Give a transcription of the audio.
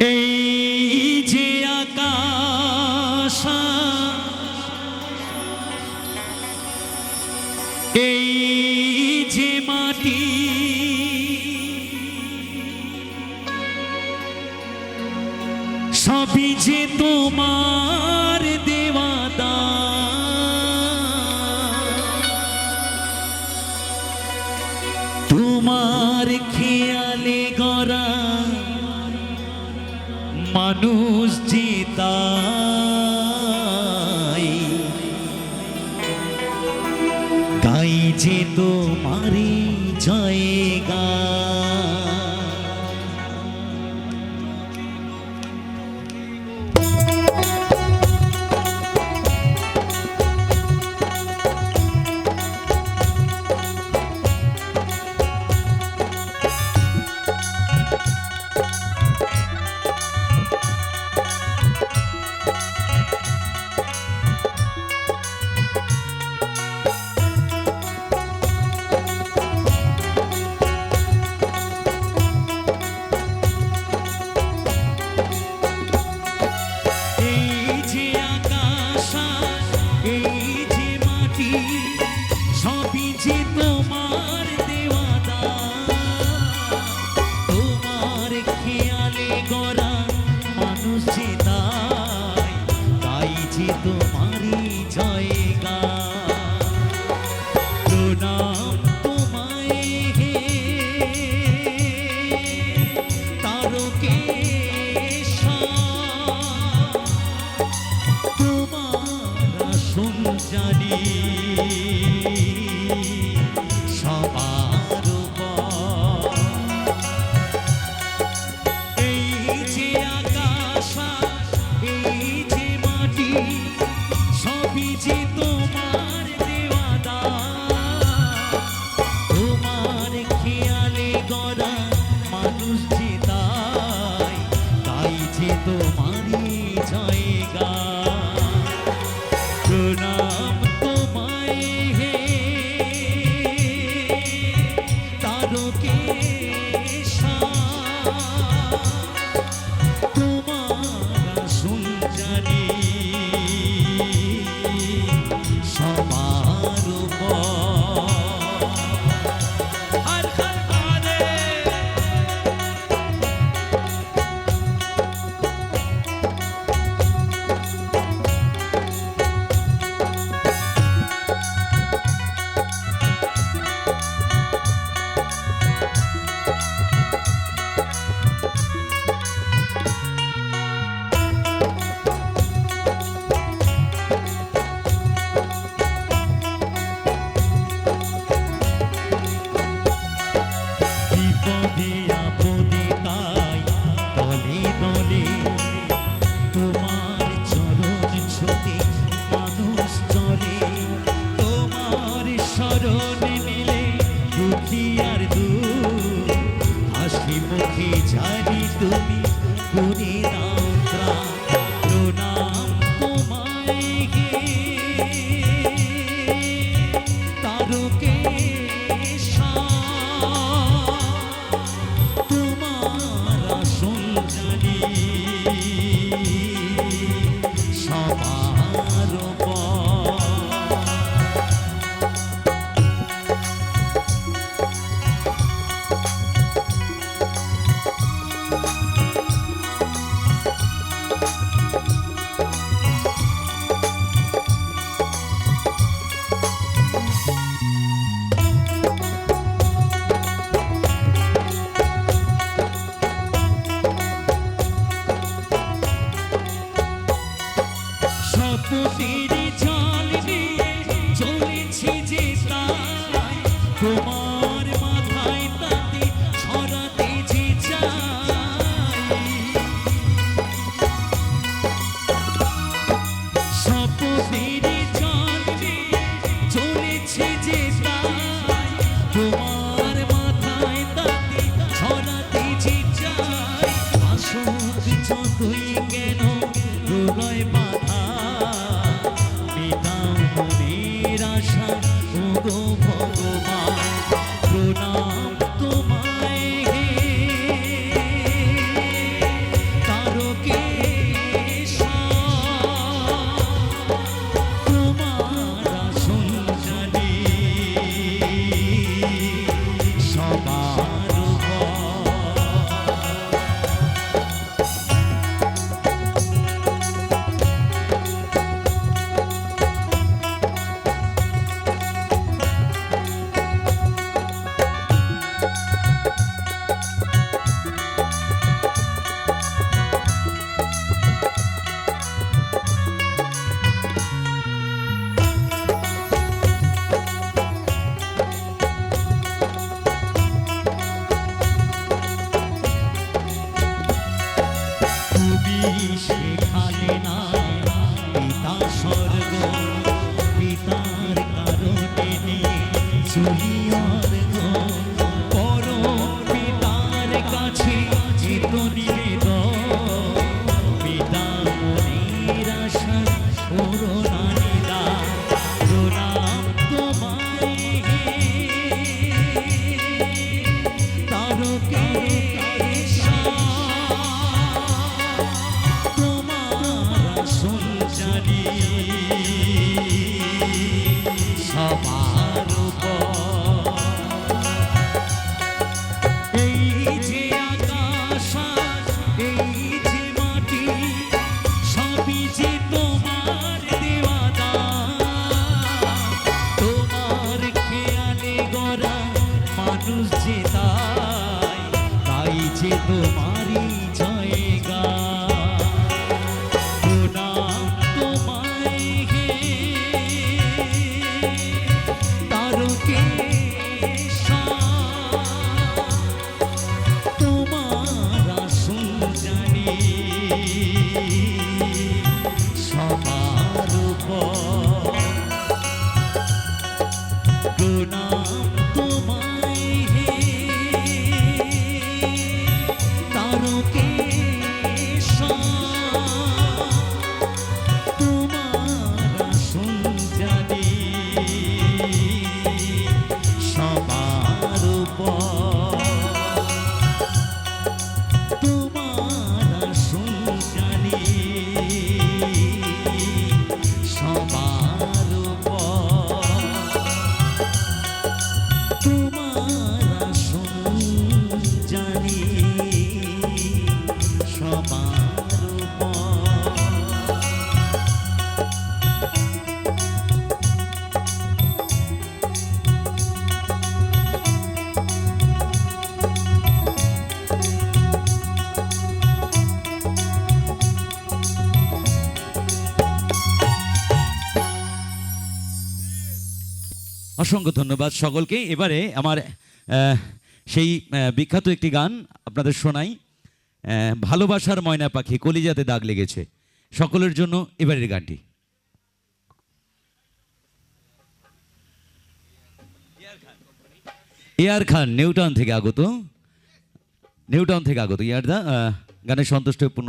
এই যে আকাশ এই যে তোমার তোমার খেয়ালে গড়া মানুষ জিতাই। গাই যে তোমারি জয়। চরণে নিলে দুঃখী আর দু হাসি মুখী ঝাড়ি তুমি তুই কেন হৃদয় স্বর্গ পিতার কারণে চুরি பாபா অসংখ্য ধন্যবাদ সকলকে। এবারে আমার সেই বিখ্যাত একটি গান আপনাদের শোনাই। ভালোবাসার ময়না পাখি কলিজাতে দাগ লেগেছে। সকলের জন্য এবারের গানটি। ইয়ার খান নিউটাউন থেকে আগত। নিউটাউন থেকে আগত। ইয়ার দা গানের সন্তুষ্ট পূর্ণ